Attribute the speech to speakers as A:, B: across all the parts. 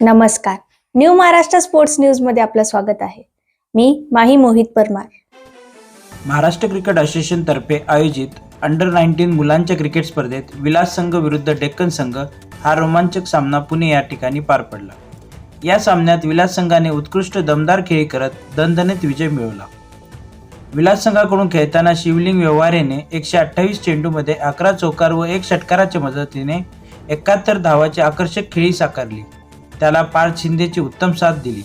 A: नमस्कार. New Maharashtra sports न्यूजमध्ये आपलं स्वागत आहे. मी माही मोहित परमार.
B: महाराष्ट्र क्रिकेट असोसिएशन तर्फे आयोजित अंडर नाईन्टीन मुलांच्या क्रिकेट स्पर्धेत विलास संघ विरुद्ध डेक्कन संघ हा रोमांचक सामना पुणे या ठिकाणी पार पडला. या सामन्यात विलास संघाने उत्कृष्ट दमदार खेळी करत दणदणीत विजय मिळवला. विलास संघाकडून खेळताना शिवलिंग व्यवहारेने एकशे अठ्ठावीस चेंडूमध्ये अकरा चौकार व एक षटकाराच्या मदतीने एकाहत्तर धावाची आकर्षक खेळी साकारली. त्याला पार्थ शिंदेची उत्तम साथ दिली.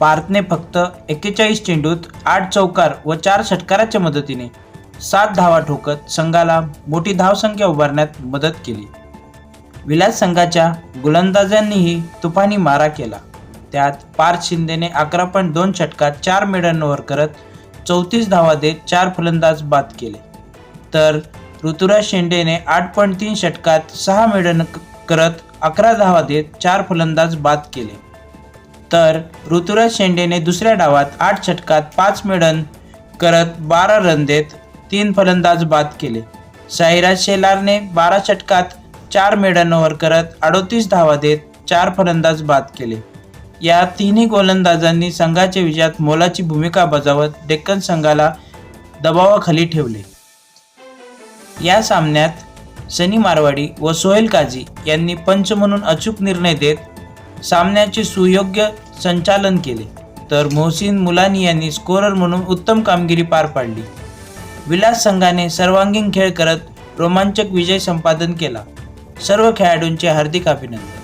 B: पार्थने फक्त एक्केचाळीस चेंडूत आठ चौकार व चार षटकाराच्या मदतीने सात धावा ठोकत संघाला मोठी धावसंख्या उभारण्यात मदत केली. विलास संघाच्या गोलंदाजांनीही तुफानी मारा केला. त्यात पार्थ शिंदेने अकरा पॉईंट दोन षटकात चार मेडांवर करत चौतीस धावा देत चार फलंदाज बाद केले. तर ऋतुराज शेंडेने आठ पॉईंट तीन षटकात सहा मेडन करत अकरा धावा देत चार फलंदाज बाद केले. तर ऋतुराज शेंडेने दुसऱ्या डावात आठ षटकात पाच मेडन करत बारा रन देत तीन फलंदाज बाद केले. साईराज शेलारने बारा षटकात चार मेडन ओव्हर करत अडोतीस धावा देत चार फलंदाज बाद केले. या तिन्ही गोलंदाजांनी संघाच्या विजयात मोलाची भूमिका बजावत डेक्कन संघाला दबावाखाली ठेवले. या सामन्यात सनी मारवाडी व सोहेल काझी यांनी पंच म्हणून अचूक निर्णय देत सामन्याचे सुयोग्य संचालन केले. तर मोहसिन मुलानी यांनी स्कोरर म्हणून उत्तम कामगिरी पार पाडली. विलास संघाने सर्वांगीण खेळ करत रोमांचक विजय संपादन केला. सर्व खेळाडूंचे हार्दिक अभिनंदन.